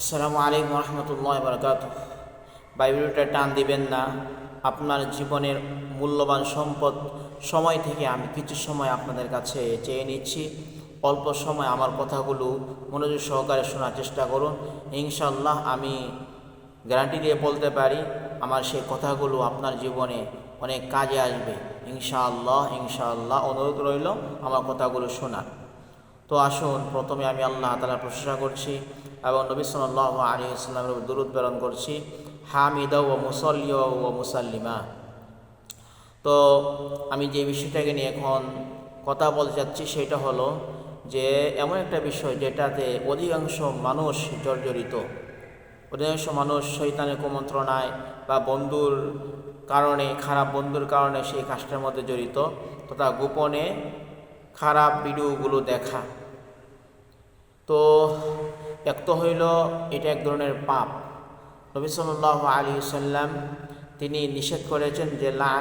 আসসালামু আলাইকুম রহমতুল্লাহ বরকাত বাইবেলটা টান দিবেন না, আপনার জীবনের মূল্যবান সম্পদ সময় থেকে আমি কিছু সময় আপনাদের কাছে চেয়ে নিচ্ছি। অল্প সময় আমার কথাগুলো মনোযোগ সহকারে শোনার চেষ্টা করুন। ইনশাল্লাহ আমি গ্যারান্টি দিয়ে বলতে পারি, আমার সেই কথাগুলো আপনার জীবনে অনেক কাজে আসবে। ইনশাআল্লাহ ইনশাআল্লাহ অনুরোধ রইল আমার কথাগুলো শোনার। তো আসুন, প্রথমে আমি আল্লাহ তালার প্রশংসা করছি এবং নবী সাল্লাহ আলী ইসলামের দুরুদ প্রেরণ করছি হামিদা ও মুসল্লিয়া ও মুসাল্লিমা। তো আমি যে বিষয়টাকে নিয়ে এখন কথা বলতে যাচ্ছি সেটা হলো যে, এমন একটা বিষয় যেটাতে অধিকাংশ মানুষ জর্জরিত। অধিকাংশ মানুষ শৈতানের কুমন্ত্রণায় বা বন্ধুর কারণে, খারাপ বন্ধুর কারণে সেই কাজটার মধ্যে জড়িত। তথা গোপনে খারাপ ভিডিওগুলো দেখা। তো এক তো হইল, এটা এক ধরনের পাপ। নবী সাল্লাহ আলী সাল্লাম তিনি নিষেধ করেছেন যে লাহ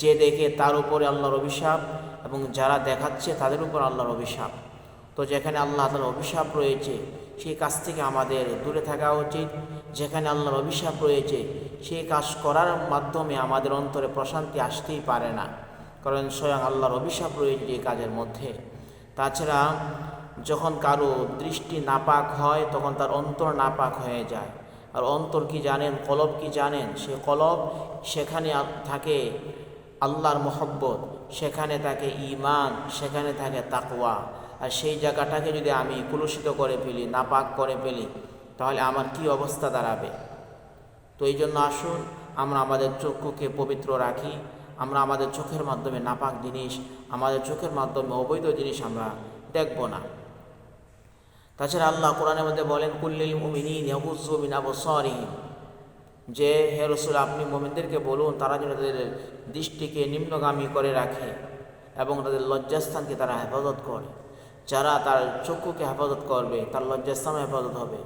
যে দেখে তার উপরে আল্লাহর অভিশাপ এবং যারা দেখাচ্ছে তাদের উপর আল্লাহর অভিশাপ। তো যেখানে আল্লাহ তালার অভিশাপ রয়েছে, সেই কাজ থেকে আমাদের দূরে থাকা উচিত। যেখানে আল্লাহর অভিশাপ রয়েছে, সেই কাজ করার মাধ্যমে আমাদের অন্তরে প্রশান্তি আসতেই পারে না। কারণ স্বয়ং আল্লাহর অভিশাপ রয়েছে এই কাজের মধ্যে। তাছাড়া যখন কারও দৃষ্টি নাপাক হয়, তখন তার অন্তর নাপাক হয়ে যায়। আর অন্তর কি জানেন, কলব কি জানেন? সে কলব সেখানে থাকে আল্লাহর মহব্বত, সেখানে থাকে ইমান সেখানে থাকে তাকওয়া। আর সেই জায়গাটাকে যদি আমি কুলুষিত করে ফেলি, নাপাক করে ফেলি, তাহলে আমার কি অবস্থা দাঁড়াবে? তো এই জন্য আসুন, আমরা আমাদের চক্ষুকে পবিত্র রাখি। আমরা আমাদের চোখের মাধ্যমে নাপাক জিনিস, আমাদের চোখের মাধ্যমে অবৈধ জিনিস আমরা দেখব না। তাছাড়া আল্লাহ কোরআনের মধ্যে বলেন কুল্লিল মুমিনিন ইয়াবুজুমিন আবসারিহিম। যে, হে রসুল, আপনি মোমিনদেরকে বলুন, তারা যেন তাদের দৃষ্টিকে নিম্নগামী করে রাখে এবং তাদের লজ্জাস্থানকে তারা হেফাজত করে। যারা তার চক্ষুকে হেফাজত করবে, তার লজ্জাস্থান হেফাজত হবে।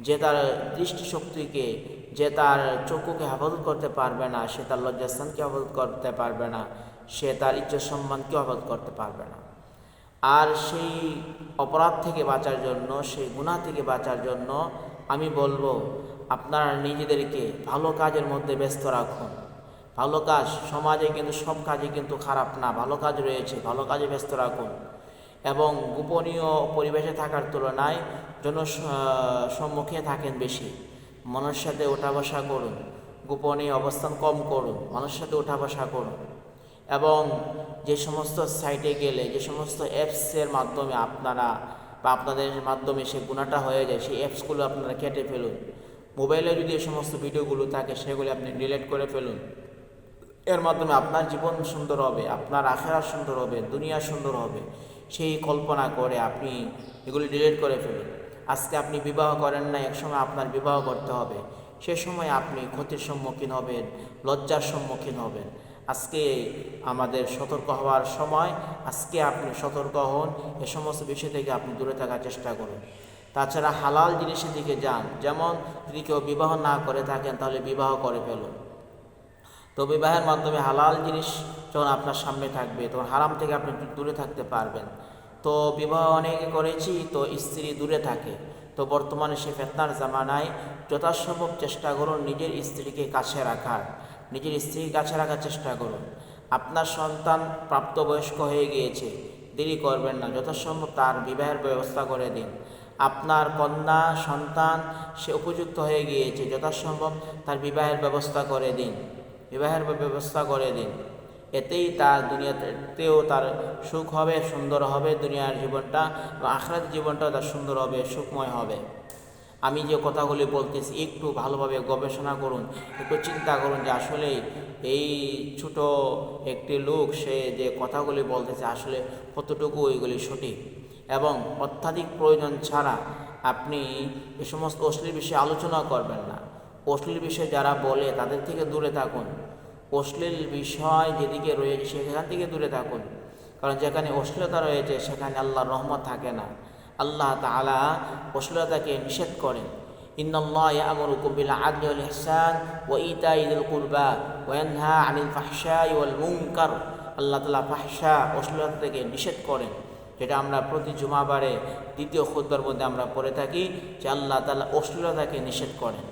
যে তার দৃষ্টিশক্তিকে যে তার চক্ষুকে হেফাজত করতে পারবে না, সে তার লজ্জাস্থানকে হেফাজত করতে পারবে না, সে তার ইজ্জত সম্মানকে হেফাজত করতে পারবে না। আর সেই অপরাধ থেকে বাঁচার জন্য, সেই গুণা থেকে বাঁচার জন্য আমি বলব, আপনারা নিজেদেরকে ভালো কাজের মধ্যে ব্যস্ত রাখুন। ভালো কাজ সমাজে কিন্তু, সব কাজে কিন্তু খারাপ না, ভালো কাজ রয়েছে, ভালো কাজে ব্যস্ত রাখুন। এবং গোপনীয় পরিবেশে থাকার তুলনায় জন সম্মুখে থাকেন বেশি। মানুষের সাথে ওঠা বসা করুন। গোপনে অবস্থান কম করুন। মানুষের সাথে ওঠা বসা করুন। এবং যে সমস্ত সাইটে গেলে, যে সমস্ত অ্যাপসের মাধ্যমে আপনারা বা আপনাদের মাধ্যমে সে গুণাটা হয়ে যায়, সেই অ্যাপসগুলো আপনারা কেটে ফেলুন। মোবাইলে যদি এই সমস্ত ভিডিওগুলো থাকে, সেগুলি আপনি ডিলিট করে ফেলুন। এর মাধ্যমে আপনার জীবন সুন্দর হবে, আপনার আখেরা সুন্দর হবে, দুনিয়া সুন্দর হবে। সেই কল্পনা করে আপনি এগুলি ডিলিট করে ফেলুন। আজকে আপনি বিবাহ করেন না একসময় আপনার বিবাহ করতে হবে। সে সময় আপনি ক্ষতির সম্মুখীন হবেন, লজ্জার সম্মুখীন হবেন। আজকে আমাদের সতর্ক হওয়ার সময় আজকে আপনি সতর্ক হন, এ সমস্ত বিষয় থেকে আপনি দূরে থাকার চেষ্টা করুন। তাছাড়া হালাল জিনিসের দিকে যান, যেমন যদি কেউ বিবাহ না করে থাকেন, তাহলে বিবাহ করে ফেলুন। তো বিবাহের মাধ্যমে হালাল জিনিস যখন আপনার সামনে থাকবে, তখন হারাম থেকে আপনি দূরে থাকতে পারবেন। তো বিবাহ অনেকে করেছি, তো স্ত্রী দূরে থাকে। তো বর্তমানে সে ফেতনার জামানায় যথাসম্ভব চেষ্টা করুন নিজের স্ত্রীকে কাছে রাখার। নিজের স্ত্রীর কাছে রাখার চেষ্টা করুন। আপনার সন্তান প্রাপ্তবয়স্ক হয়ে গিয়েছে, দেরি করবেন না, যথাসম্ভব তার বিবাহের ব্যবস্থা করে দিন। আপনার কন্যা, সন্তান, সে উপযুক্ত হয়ে গিয়েছে, যথাসম্ভব তার বিবাহের ব্যবস্থা করে দিন। বিবাহের ব্যবস্থা করে দিন। এতেই তার দুনিয়াতেও তার সুখ হবে, সুন্দর হবে, দুনিয়ার জীবনটা বা আখরাত জীবনটাও তার সুন্দর হবে, সুখময় হবে। আমি যে কথাগুলি বলতেছি, একটু ভালোভাবে গবেষণা করুন, একটু চিন্তা করুন যে আসলে এই ছোট একটি লোক, সে যে কথাগুলি বলতেছে আসলে কতটুকু ওইগুলি সঠিক? এবং অত্যাধিক প্রয়োজন ছাড়া আপনি এ সমস্ত অশ্লীল বিষয়ে আলোচনা করবেন না। অশ্লীল বিষয়ে যারা বলে, তাদের থেকে দূরে থাকুন। অশ্লীল বিষয় যেদিকে রয়েছে, সেখান থেকে দূরে থাকুন। কারণ যেখানে অশ্লীলতা রয়েছে, সেখানে আল্লাহর রহমত থাকে না। আল্লাহ তালা অশ্লীলতাকে নিষেধ করেন। ওয়াল ইহসান ওয়া ইতাই দিল কুরবা ওয়া ইয়ানহা আনিল ফাহশাই ওয়াল মুনকার। আল্লাহ তাআলা ফাহশা অশ্লীলতা থেকে নিষেধ করেন। যেটা আমরা প্রতি জুমাবারে দ্বিতীয় খুদ্বার মধ্যে আমরা পড়ে থাকি, যে আল্লাহ তালা অশ্লীলতাকে নিষেধ করেন।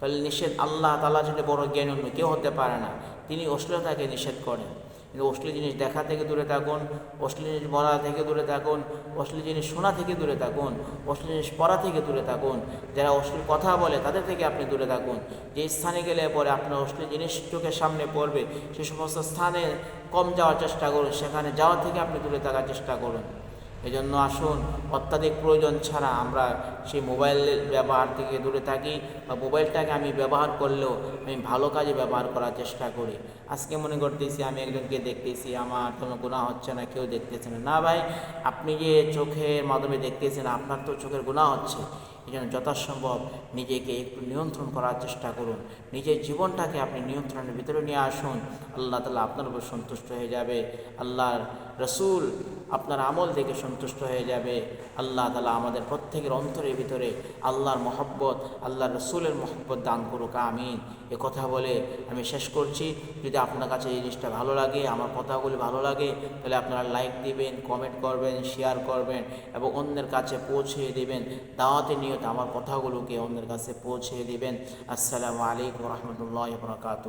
তাহলে নিষেধ আল্লাহ তালা যেটা বড় জ্ঞান অন্য কেউ হতে পারে না। তিনি অশ্লীলতাকে নিষেধ করেন। কিন্তু অশ্লীল জিনিস দেখা থেকে দূরে থাকুন, অশ্লীল জিনিস বলা থেকে দূরে থাকুন, অশ্লীল জিনিস শোনা থেকে দূরে থাকুন, অশ্লীল জিনিস পড়া থেকে দূরে থাকুন। যারা অশ্লীল কথা বলে তাদের থেকে আপনি দূরে থাকুন। যে স্থানে গেলে পরে আপনার অশ্লীল জিনিস চোখের সামনে পড়বে, সে সমস্ত স্থানে কম যাওয়ার চেষ্টা করুন, সেখানে যাওয়া থেকে আপনি দূরে থাকার চেষ্টা করুন। এজন্য আসুন, অত্যাধিক প্রয়োজন ছাড়া আমরা সেই মোবাইলের ব্যবহার থেকে দূরে থাকি বা মোবাইলটাকে আমি ব্যবহার করলেও আমি ভালো কাজে ব্যবহার করার চেষ্টা করি। আজকে মনে করতেছি আমি একজনকে দেখতেছি, আমার কোনো গুণা হচ্ছে না, কেউ দেখতেছে না। না ভাই, আপনি যে চোখের মাধ্যমে দেখতেছেন, আপনার তো চোখের গুণা হচ্ছে। জন্য যথাসম্ভব নিজেকে একটু নিয়ন্ত্রণ করার চেষ্টা করুন। নিজের জীবনটাকে আপনি নিয়ন্ত্রণের ভিতরে নিয়ে আসুন। আল্লাহ তালা আপনার উপর সন্তুষ্ট হয়ে যাবে। আল্লাহর রসুল আপনার আমল দেখে সন্তুষ্ট হয়ে যাবে। আল্লাহ তালা আমাদের প্রত্যেকের অন্তরের ভিতরে আল্লাহর মহব্বত আল্লাহ রসুলের মহব্বত দান করুক, আমিন। এ কথা বলে আমি শেষ করছি। যদি আপনার কাছে এই জিনিসটা ভালো লাগে, আমার কথাগুলি ভালো লাগে, তাহলে আপনারা লাইক দিবেন, কমেন্ট করবেন, শেয়ার করবেন এবং অন্যের কাছে পৌঁছে দেবেন। দাওয়াতে নিয়ত আমার কথাগুলোকে অন্যের কাছে পৌঁছে দেবেন। আসসালামু আলাইকুম রহমতুল্লাহ বরকাত